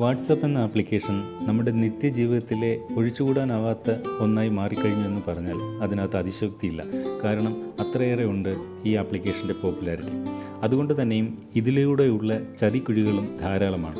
WhatsApp എന്ന application നമ്മുടെ നിത്യജീവിതത്തിലെ ഒഴിച്ചുകൂടാനാവാത്ത ഒന്നായി മാറിക്കഴിഞ്ഞു എന്ന് പറഞ്ഞാൽ അതിനകത്ത് അതിശക്തിയില്ല. കാരണം അത്രയേറെ ഉണ്ട് ഈ ആപ്ലിക്കേഷന്റെ പോപ്പുലാരിറ്റി. അതുകൊണ്ട് തന്നെയും ഇതിലൂടെയുള്ള ചതിക്കുഴികളും ധാരാളമാണ്.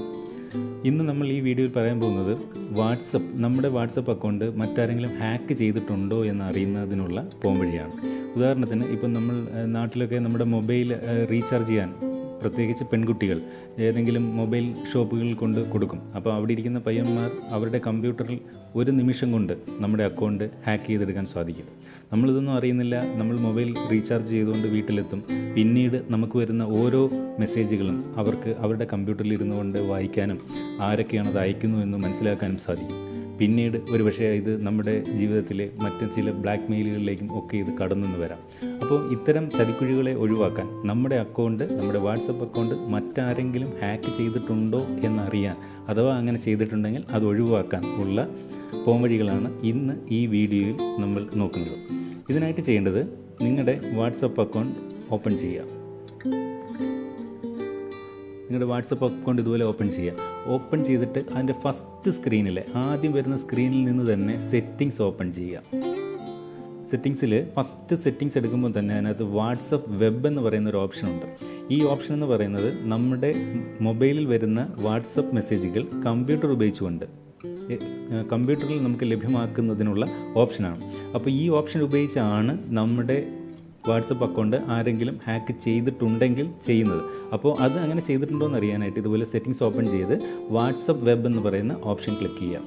ഇന്ന് നമ്മൾ ഈ വീഡിയോയിൽ പറയാൻ പോകുന്നത് വാട്സപ്പ് നമ്മുടെ വാട്സപ്പ് അക്കൗണ്ട് മറ്റാരെങ്കിലും ഹാക്ക് ചെയ്തിട്ടുണ്ടോ എന്ന് അറിയുന്നതിനുള്ള പോംവഴിയാണ്. ഉദാഹരണത്തിന് ഇപ്പം നമ്മൾ നാട്ടിലൊക്കെ നമ്മുടെ മൊബൈൽ റീചാർജ് ചെയ്യാൻ പ്രത്യേകിച്ച് പെൺകുട്ടികൾ ഏതെങ്കിലും മൊബൈൽ ഷോപ്പുകളിൽ കൊണ്ട് കൊടുക്കും. അപ്പോൾ അവിടെ ഇരിക്കുന്ന പയ്യന്മാർ അവരുടെ കമ്പ്യൂട്ടറിൽ ഒരു നിമിഷം കൊണ്ട് നമ്മുടെ അക്കൗണ്ട് ഹാക്ക് ചെയ്തെടുക്കാൻ സാധിക്കും. നമ്മളിതൊന്നും അറിയുന്നില്ല. നമ്മൾ മൊബൈൽ റീചാർജ് ചെയ്തുകൊണ്ട് വീട്ടിലെത്തും. പിന്നീട് നമുക്ക് വരുന്ന ഓരോ മെസ്സേജുകളും അവർക്ക് അവരുടെ കമ്പ്യൂട്ടറിൽ ഇരുന്നു കൊണ്ട് വായിക്കാനും ആരൊക്കെയാണ് അത് അയക്കുന്നു എന്ന് മനസ്സിലാക്കാനും സാധിക്കും. പിന്നീട് ഒരു പക്ഷേ ഇത് നമ്മുടെ ജീവിതത്തിലെ മറ്റ് ചില ബ്ലാക്ക് മെയിലുകളിലേക്കും ഒക്കെ ഇത് കടന്നു വരാം. അപ്പോൾ ഇത്തരം ചതിക്കുഴികളെ ഒഴിവാക്കാൻ നമ്മുടെ അക്കൗണ്ട് നമ്മുടെ വാട്സപ്പ് അക്കൗണ്ട് മറ്റാരെങ്കിലും ഹാക്ക് ചെയ്തിട്ടുണ്ടോ എന്നറിയാൻ അഥവാ അങ്ങനെ ചെയ്തിട്ടുണ്ടെങ്കിൽ അത് ഒഴിവാക്കാൻ ഉള്ള പോംവഴികളാണ് ഇന്ന് ഈ വീഡിയോയിൽ നമ്മൾ നോക്കുന്നത്. ഇതിനായിട്ട് ചെയ്യേണ്ടത് നിങ്ങളുടെ വാട്സപ്പ് അക്കൗണ്ട് ഓപ്പൺ ചെയ്യുക. നിങ്ങളുടെ വാട്സപ്പ് അക്കൗണ്ട് ഇതുപോലെ ഓപ്പൺ ചെയ്യുക. ഓപ്പൺ ചെയ്തിട്ട് അതിന്റെ ഫസ്റ്റ് സ്ക്രീനിൽ ആദ്യം വരുന്ന സ്ക്രീനിൽ നിന്ന് തന്നെ സെറ്റിങ്സ് ഓപ്പൺ ചെയ്യുക. സെറ്റിങ്സിൽ ഫസ്റ്റ് സെറ്റിങ്സ് എടുക്കുമ്പോൾ തന്നെ അതിനകത്ത് വാട്സപ്പ് വെബ് എന്ന് പറയുന്ന ഒരു ഓപ്ഷൻ ഉണ്ട്. ഈ ഓപ്ഷൻ എന്ന് പറയുന്നത് നമ്മുടെ മൊബൈലിൽ വരുന്ന വാട്സപ്പ് മെസ്സേജുകൾ കമ്പ്യൂട്ടർ ഉപയോഗിച്ചുകൊണ്ട് കമ്പ്യൂട്ടറിൽ നമുക്ക് ലഭ്യമാക്കുന്നതിനുള്ള ഓപ്ഷനാണ് അപ്പോൾ ഈ ഓപ്ഷൻ ഉപയോഗിച്ചാണ് നമ്മുടെ വാട്സപ്പ് അക്കൗണ്ട് ആരെങ്കിലും ഹാക്ക് ചെയ്തിട്ടുണ്ടെങ്കിൽ ചെയ്യുന്നത്. അപ്പോൾ അത് അങ്ങനെ ചെയ്തിട്ടുണ്ടോ എന്ന് അറിയാനായിട്ട് ഇതുപോലെ സെറ്റിങ്സ് ഓപ്പൺ ചെയ്ത് വാട്സപ്പ് വെബ് എന്ന് പറയുന്ന ഓപ്ഷൻ ക്ലിക്ക് ചെയ്യാം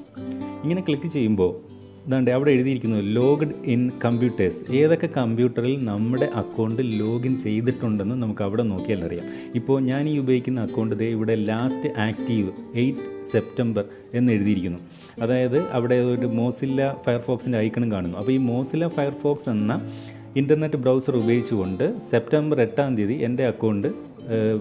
ഇങ്ങനെ ക്ലിക്ക് ചെയ്യുമ്പോൾ ഇതാണ്ട് അവിടെ എഴുതിയിരിക്കുന്നു ലോഗ്ഡ് ഇൻ കമ്പ്യൂട്ടേഴ്സ് ഏതൊക്കെ കമ്പ്യൂട്ടറിൽ നമ്മുടെ അക്കൗണ്ട് ലോഗിൻ ചെയ്തിട്ടുണ്ടെന്ന് നമുക്ക് അവിടെ നോക്കിയാൽ അറിയാം. ഇപ്പോൾ ഞാൻ ഈ ഉപയോഗിക്കുന്ന അക്കൗണ്ട് ദേ ഇവിടെ ലാസ്റ്റ് ആക്റ്റീവ് എയ്റ്റ് സെപ്റ്റംബർ എന്ന് എഴുതിയിരിക്കുന്നു. അതായത് അവിടെ ഒരു മോസില്ല ഫയർഫോക്സിന്റെ ഐക്കണും കാണുന്നു. അപ്പോൾ ഈ മോസില്ല ഫയർഫോക്സ് എന്ന ഇന്റർനെറ്റ് ബ്രൗസർ ഉപയോഗിച്ചുകൊണ്ട് സെപ്റ്റംബർ എട്ടാം തീയതി എന്റെ അക്കൗണ്ട്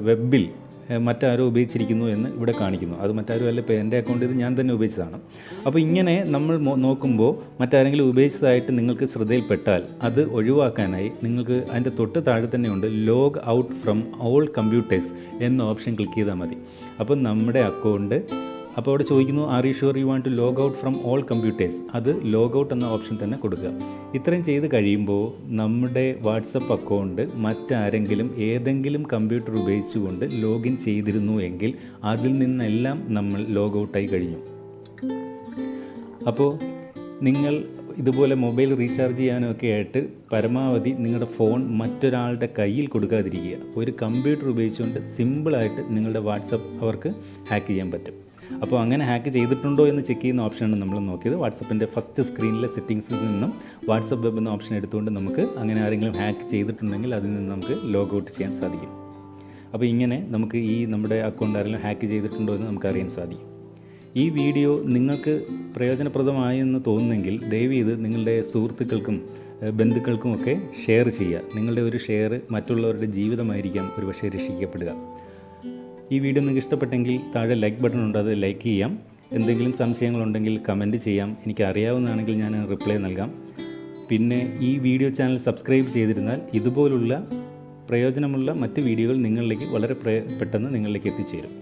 വെബിൽ മറ്റാരോ ഉപയോഗിച്ചിരിക്കുന്നു എന്ന് ഇവിടെ കാണിക്കുന്നു. അത് മറ്റാരും അല്ല ഇപ്പോൾ എന്റെ അക്കൗണ്ട് ഇത് ഞാൻ തന്നെ ഉപയോഗിച്ചതാണ്. അപ്പോൾ ഇങ്ങനെ നമ്മൾ നോക്കുമ്പോൾ മറ്റാരെങ്കിലും ഉപയോഗിച്ചതായിട്ട് നിങ്ങൾക്ക് ശ്രദ്ധയിൽപ്പെട്ടാൽ അത് ഒഴിവാക്കാനായി നിങ്ങൾക്ക് അതിന്റെ തൊട്ട് താഴെ തന്നെയുണ്ട് log out from all computers എന്ന ഓപ്ഷൻ ക്ലിക്ക് ചെയ്താൽ മതി. അപ്പം നമ്മുടെ അക്കൗണ്ട് അപ്പോൾ അവിടെ ചോദിക്കുന്നു are you sure you want to log out from all computers അത് ലോഗ് ഔട്ട് എന്ന ഓപ്ഷൻ തന്നെ കൊടുക്കുക. ഇത്രയും ചെയ്ത് കഴിയുമ്പോൾ നമ്മുടെ വാട്സപ്പ് അക്കൗണ്ട് മറ്റാരെങ്കിലും ഏതെങ്കിലും കമ്പ്യൂട്ടർ ഉപയോഗിച്ചുകൊണ്ട് ലോഗിൻ ചെയ്തിരുന്നു എങ്കിൽ അതിൽ നിന്നെല്ലാം നമ്മൾ ലോഗ് ഔട്ടായി കഴിഞ്ഞു. അപ്പോൾ നിങ്ങൾ ഇതുപോലെ മൊബൈൽ റീചാർജ് ചെയ്യാനൊക്കെ ആയിട്ട് പരമാവധി നിങ്ങളുടെ ഫോൺ മറ്റൊരാളുടെ കയ്യിൽ കൊടുക്കാതിരിക്കുക. ഒരു കമ്പ്യൂട്ടർ ഉപയോഗിച്ചുകൊണ്ട് സിമ്പിളായിട്ട് നിങ്ങളുടെ വാട്സപ്പ് അവർക്ക് ഹാക്ക് ചെയ്യാൻ പറ്റും. അപ്പോൾ അങ്ങനെ ഹാക്ക് ചെയ്തിട്ടുണ്ടോ എന്ന് ചെക്ക് ചെയ്യുന്ന ഓപ്ഷനാണ് നമ്മൾ നോക്കിയത്. വാട്സപ്പിന്റെ ഫസ്റ്റ് സ്ക്രീനിലെ സെറ്റിങ്സിൽ നിന്നും വാട്സപ്പ് വെബ് എന്ന ഓപ്ഷൻ എടുത്തുകൊണ്ട് നമുക്ക് അങ്ങനെ ആരെങ്കിലും ഹാക്ക് ചെയ്തിട്ടുണ്ടെങ്കിൽ അതിൽ നിന്ന് നമുക്ക് ലോഗ് ഔട്ട് ചെയ്യാൻ സാധിക്കും. അപ്പോൾ ഇങ്ങനെ നമുക്ക് ഈ നമ്മുടെ അക്കൗണ്ട് ആരെങ്കിലും ഹാക്ക് ചെയ്തിട്ടുണ്ടോ എന്ന് നമുക്ക് അറിയാൻ സാധിക്കും. ഈ വീഡിയോ നിങ്ങൾക്ക് പ്രയോജനപ്രദമായി എന്ന് തോന്നുന്നെങ്കിൽ ദയവ് ഇത് നിങ്ങളുടെ സുഹൃത്തുക്കൾക്കും ബന്ധുക്കൾക്കുമൊക്കെ ഷെയർ ചെയ്യുക. നിങ്ങളുടെ ഒരു ഷെയർ മറ്റുള്ളവരുടെ ജീവിതമായിരിക്കാം ഒരുപക്ഷെ രക്ഷിക്കപ്പെടുക. ഈ വീഡിയോ നിങ്ങൾക്ക് ഇഷ്ടപ്പെട്ടെങ്കിൽ താഴെ ലൈക്ക് ബട്ടൺ ഉണ്ട് അത് ലൈക്ക് ചെയ്യാം. എന്തെങ്കിലും സംശയങ്ങളുണ്ടെങ്കിൽ കമന്റ് ചെയ്യാം. എനിക്ക് അറിയാവുന്നതാണെങ്കിൽ ഞാൻ റിപ്ലൈ നൽകാം. പിന്നെ ഈ വീഡിയോ ചാനൽ സബ്സ്ക്രൈബ് ചെയ്തിരുന്നാൽ ഇതുപോലുള്ള പ്രയോജനമുള്ള മറ്റ് വീഡിയോകൾ നിങ്ങളിലേക്ക് വളരെ പെട്ടെന്ന് നിങ്ങളിലേക്ക് എത്തിച്ചേരും.